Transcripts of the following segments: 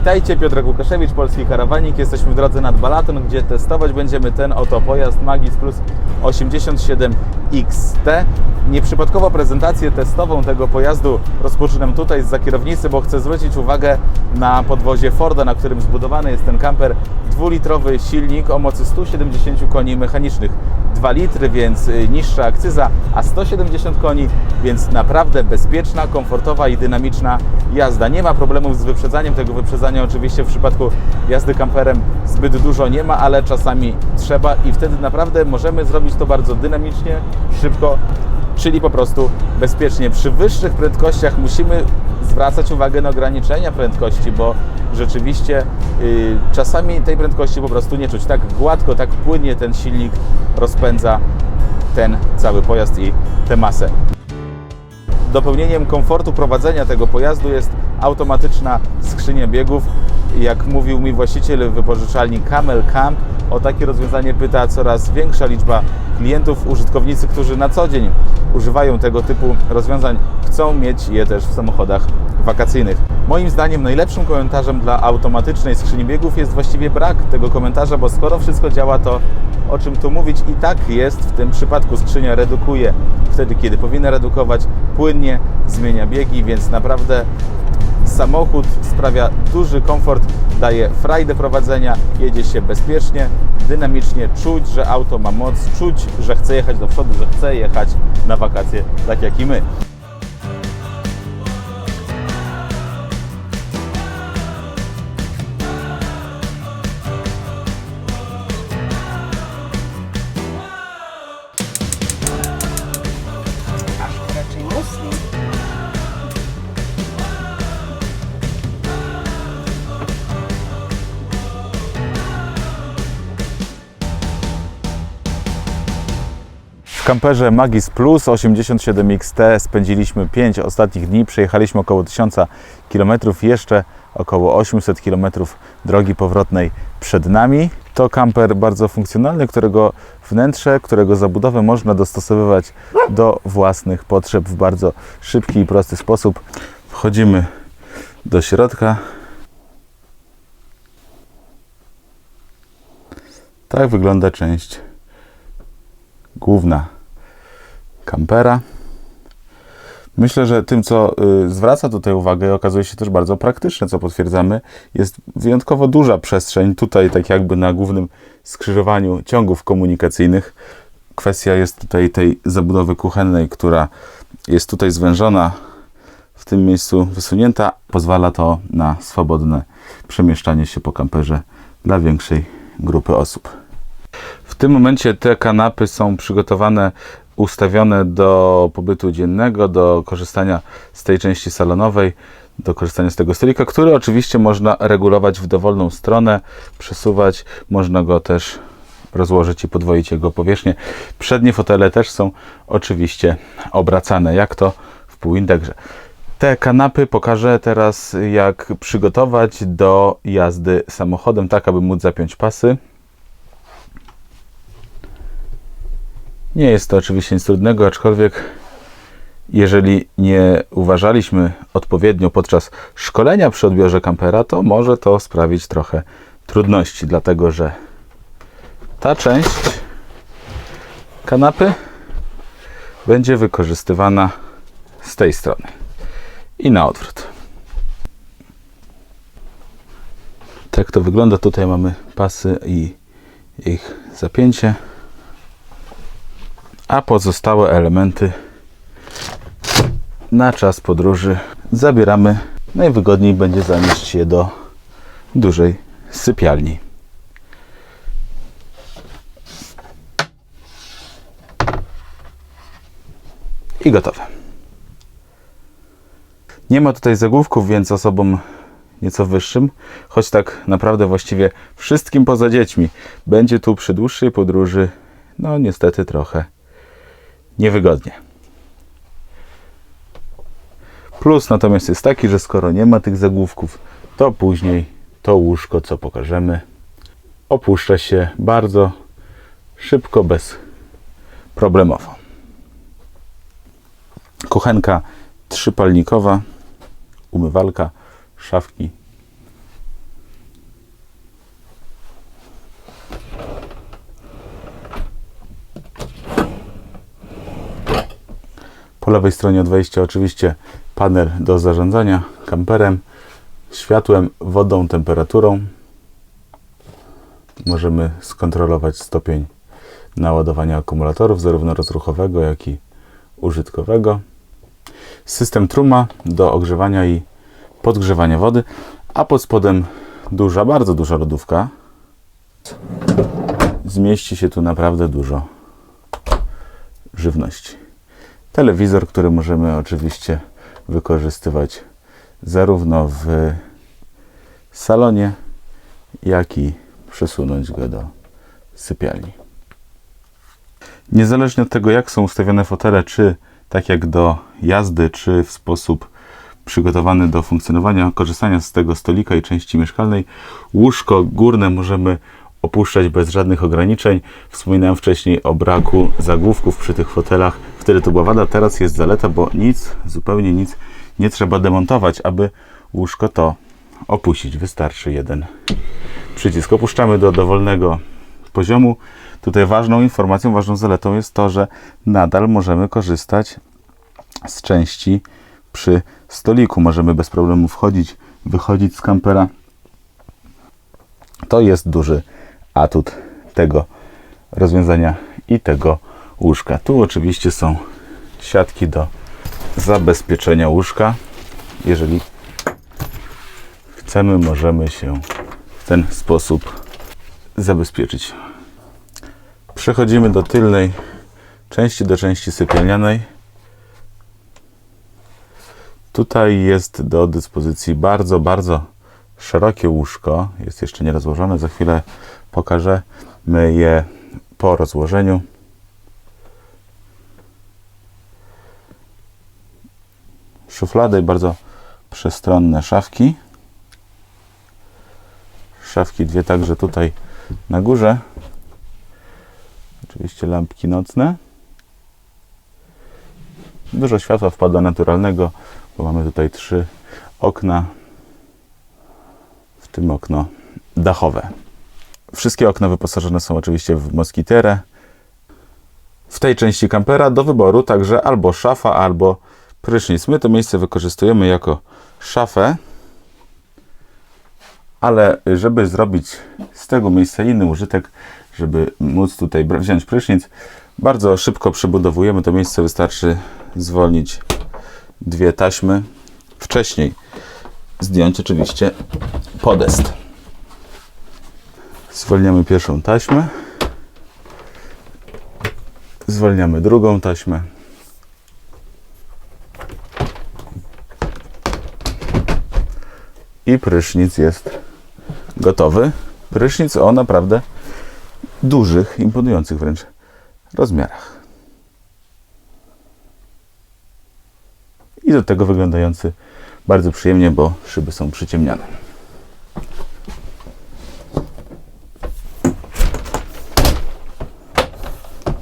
Witajcie, Piotr Łukaszewicz, Polski Karawanik. Jesteśmy w drodze nad Balaton, gdzie testować będziemy ten oto pojazd Magis Plus 87 XT. Nieprzypadkowo prezentację testową tego pojazdu rozpoczynam tutaj z kierownicy, bo chcę zwrócić uwagę na podwozie Forda, na którym zbudowany jest ten kamper. Dwulitrowy silnik o mocy 170 koni mechanicznych. 2 litry, więc y, niższa akcyza, a 170 koni, więc naprawdę bezpieczna, komfortowa i dynamiczna jazda. Nie ma problemów z wyprzedzaniem. Tego wyprzedzania oczywiście w przypadku jazdy kamperem zbyt dużo nie ma, ale czasami trzeba i wtedy naprawdę możemy zrobić to bardzo dynamicznie, szybko, czyli po prostu bezpiecznie. Przy wyższych prędkościach musimy zwracać uwagę na ograniczenia prędkości, bo rzeczywiście y, czasami tej prędkości po prostu nie czuć. Tak gładko, tak płynnie ten silnik rozpędza ten cały pojazd i tę masę. Dopełnieniem komfortu prowadzenia tego pojazdu jest automatyczna skrzynia biegów. Jak mówił mi właściciel wypożyczalni Camel Camp, o takie rozwiązanie pyta coraz większa liczba klientów, użytkownicy, którzy na co dzień używają tego typu rozwiązań, chcą mieć je też w samochodach wakacyjnych. Moim zdaniem najlepszym komentarzem dla automatycznej skrzyni biegów jest właściwie brak tego komentarza, bo skoro wszystko działa, to o czym tu mówić i tak jest w tym przypadku. Skrzynia redukuje wtedy, kiedy powinna redukować, płynnie zmienia biegi, więc naprawdę samochód sprawia duży komfort, daje frajdę prowadzenia, jedzie się bezpiecznie, dynamicznie, czuć, że auto ma moc, czuć, że chce jechać do przodu, że chce jechać na wakacje, tak jak i my. Kamperze Magis Plus 87 XT spędziliśmy 5 ostatnich dni. Przejechaliśmy około 1000 km, jeszcze około 800 km drogi powrotnej przed nami. To kamper bardzo funkcjonalny, którego wnętrze, którego zabudowę można dostosowywać do własnych potrzeb w bardzo szybki i prosty sposób. Wchodzimy do środka. Tak wygląda część główna kampera. Myślę, że tym, co y, zwraca tutaj uwagę okazuje się też bardzo praktyczne, co potwierdzamy, jest wyjątkowo duża przestrzeń tutaj, tak jakby na głównym skrzyżowaniu ciągów komunikacyjnych. Kwestia jest tutaj tej zabudowy kuchennej, która jest tutaj zwężona, w tym miejscu wysunięta. Pozwala to na swobodne przemieszczanie się po kamperze dla większej grupy osób. W tym momencie te kanapy są przygotowane, ustawione do pobytu dziennego, do korzystania z tej części salonowej, do korzystania z tego stolika, który oczywiście można regulować w dowolną stronę, przesuwać, można go też rozłożyć i podwoić jego powierzchnię. Przednie fotele też są oczywiście obracane, jak to w półindegrze. Te kanapy pokażę teraz, jak przygotować do jazdy samochodem, tak aby móc zapiąć pasy. Nie jest to oczywiście nic trudnego, aczkolwiek jeżeli nie uważaliśmy odpowiednio podczas szkolenia przy odbiorze kampera, to może to sprawić trochę trudności, dlatego że ta część kanapy będzie wykorzystywana z tej strony i na odwrót. Tak to wygląda. Tutaj mamy pasy i ich zapięcie a pozostałe elementy na czas podróży zabieramy. Najwygodniej będzie zanieść je do dużej sypialni. I gotowe. Nie ma tutaj zagłówków, więc osobom nieco wyższym, choć tak naprawdę właściwie wszystkim poza dziećmi będzie tu przy dłuższej podróży, no niestety trochę niewygodnie. Plus natomiast jest taki, że skoro nie ma tych zagłówków, to później to łóżko, co pokażemy, opuszcza się bardzo szybko, bez problemowo. Kuchenka trzypalnikowa, umywalka, szafki Po lewej stronie od wejścia oczywiście panel do zarządzania kamperem, światłem, wodą, temperaturą. Możemy skontrolować stopień naładowania akumulatorów, zarówno rozruchowego, jak i użytkowego. System truma do ogrzewania i podgrzewania wody, a pod spodem duża, bardzo duża lodówka. Zmieści się tu naprawdę dużo żywności. Telewizor, który możemy oczywiście wykorzystywać zarówno w salonie, jak i przesunąć go do sypialni. Niezależnie od tego, jak są ustawione fotele, czy tak jak do jazdy, czy w sposób przygotowany do funkcjonowania, korzystania z tego stolika i części mieszkalnej, łóżko górne możemy opuszczać bez żadnych ograniczeń. Wspominałem wcześniej o braku zagłówków przy tych fotelach. Wtedy to była wada, teraz jest zaleta, bo nic, zupełnie nic nie trzeba demontować, aby łóżko to opuścić. Wystarczy jeden przycisk. Opuszczamy do dowolnego poziomu. Tutaj ważną informacją, ważną zaletą jest to, że nadal możemy korzystać z części przy stoliku. Możemy bez problemu wchodzić, wychodzić z kampera. To jest duży atut tego rozwiązania i tego łóżka. Tu oczywiście są siatki do zabezpieczenia łóżka. Jeżeli chcemy, możemy się w ten sposób zabezpieczyć. Przechodzimy do tylnej części, do części sypialnianej. Tutaj jest do dyspozycji bardzo, bardzo szerokie łóżko. Jest jeszcze nie rozłożone. Za chwilę pokażemy je po rozłożeniu. Szuflady bardzo przestronne szafki. Szafki dwie także tutaj na górze. Oczywiście lampki nocne. Dużo światła wpada naturalnego, bo mamy tutaj trzy okna, w tym okno dachowe. Wszystkie okna wyposażone są oczywiście w moskiterę. W tej części kampera do wyboru także albo szafa, albo prysznic. My to miejsce wykorzystujemy jako szafę, ale żeby zrobić z tego miejsca inny użytek, żeby móc tutaj wziąć prysznic, bardzo szybko przebudowujemy to miejsce. Wystarczy zwolnić dwie taśmy. Wcześniej zdjąć oczywiście podest. Zwalniamy pierwszą taśmę. Zwalniamy drugą taśmę. I prysznic jest gotowy. Prysznic o naprawdę dużych, imponujących wręcz rozmiarach. I do tego wyglądający bardzo przyjemnie, bo szyby są przyciemniane.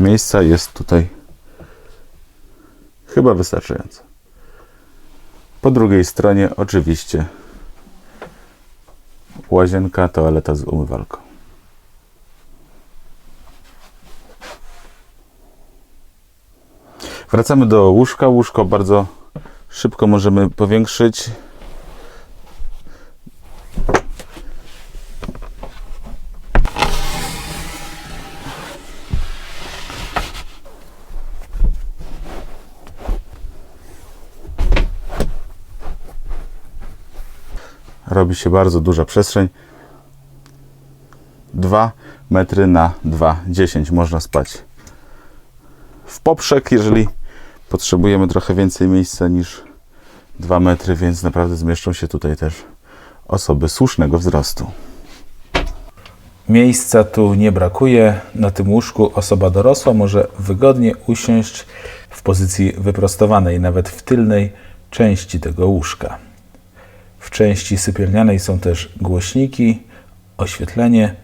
Miejsca jest tutaj chyba wystarczająco. Po drugiej stronie oczywiście łazienka, toaleta z umywalką. Wracamy do łóżka. Łóżko bardzo szybko możemy powiększyć. Robi się bardzo duża przestrzeń. 2 metry na 2,10 można spać w poprzek, jeżeli potrzebujemy trochę więcej miejsca niż 2 metry, więc naprawdę zmieszczą się tutaj też osoby słusznego wzrostu. Miejsca tu nie brakuje. Na tym łóżku osoba dorosła może wygodnie usiąść w pozycji wyprostowanej, nawet w tylnej części tego łóżka. Części sypialnianej są też głośniki, oświetlenie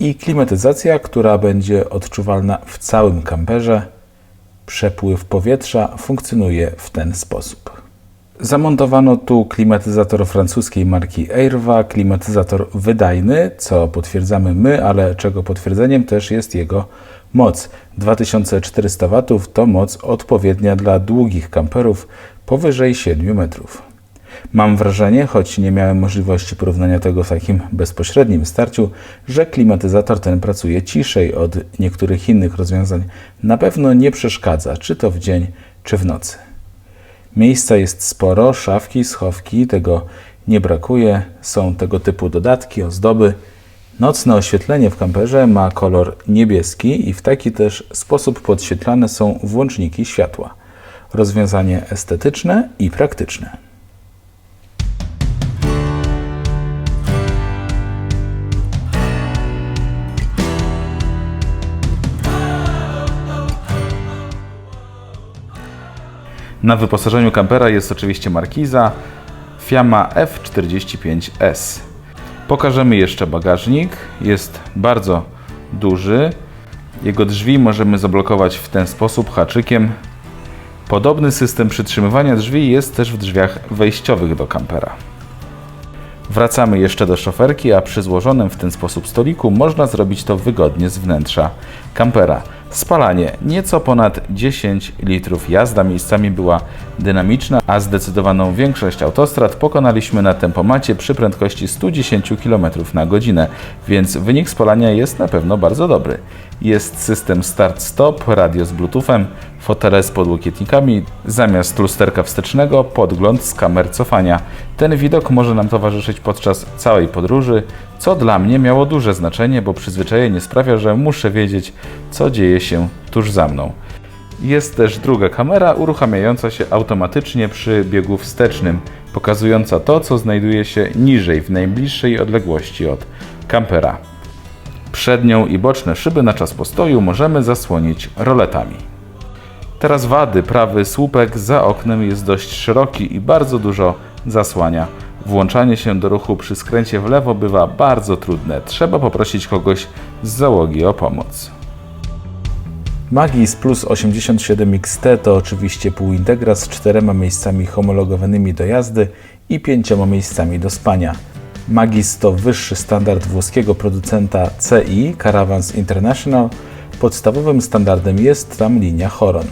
i klimatyzacja, która będzie odczuwalna w całym kamperze. Przepływ powietrza funkcjonuje w ten sposób. Zamontowano tu klimatyzator francuskiej marki Airva, klimatyzator wydajny, co potwierdzamy my, ale czego potwierdzeniem też jest jego moc. 2400 W to moc odpowiednia dla długich kamperów powyżej 7 metrów. Mam wrażenie, choć nie miałem możliwości porównania tego w takim bezpośrednim starciu, że klimatyzator ten pracuje ciszej od niektórych innych rozwiązań. Na pewno nie przeszkadza, czy to w dzień, czy w nocy. Miejsca jest sporo, szafki, schowki, tego nie brakuje. Są tego typu dodatki, ozdoby. Nocne oświetlenie w kamperze ma kolor niebieski i w taki też sposób podświetlane są włączniki światła. Rozwiązanie estetyczne i praktyczne. Na wyposażeniu kampera jest oczywiście markiza Fiamma F45S. Pokażemy jeszcze bagażnik. Jest bardzo duży. Jego drzwi możemy zablokować w ten sposób haczykiem. Podobny system przytrzymywania drzwi jest też w drzwiach wejściowych do kampera. Wracamy jeszcze do szoferki, a przy złożonym w ten sposób stoliku można zrobić to wygodnie z wnętrza kampera. Spalanie nieco ponad 10 litrów. Jazda miejscami była dynamiczna, a zdecydowaną większość autostrad pokonaliśmy na tempomacie przy prędkości 110 km na godzinę, więc wynik spalania jest na pewno bardzo dobry. Jest system start-stop, radio z bluetoothem, fotele z podłokietnikami, zamiast lusterka wstecznego podgląd z kamer cofania. Ten widok może nam towarzyszyć podczas całej podróży, co dla mnie miało duże znaczenie, bo przyzwyczajenie sprawia, że muszę wiedzieć, co dzieje się tuż za mną. Jest też druga kamera uruchamiająca się automatycznie przy biegu wstecznym, pokazująca to, co znajduje się niżej w najbliższej odległości od kampera. Przednią i boczne szyby na czas postoju możemy zasłonić roletami. Teraz wady. Prawy słupek za oknem jest dość szeroki i bardzo dużo zasłania. Włączanie się do ruchu przy skręcie w lewo bywa bardzo trudne. Trzeba poprosić kogoś z załogi o pomoc. Magis Plus 87 XT to oczywiście półintegra z czterema miejscami homologowanymi do jazdy i pięcioma miejscami do spania. Magis to wyższy standard włoskiego producenta CI Caravans International. Podstawowym standardem jest tam linia Horon.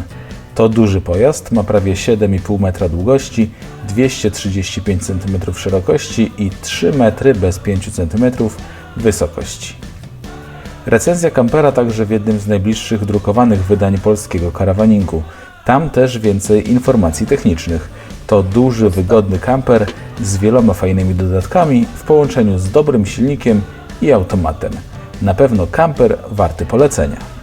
To duży pojazd, ma prawie 7,5 metra długości, 235 cm szerokości i 3 metry bez 5 cm wysokości. Recenzja kampera także w jednym z najbliższych drukowanych wydań polskiego karawaningu. Tam też więcej informacji technicznych. To duży, wygodny kamper z wieloma fajnymi dodatkami w połączeniu z dobrym silnikiem i automatem. Na pewno kamper warty polecenia.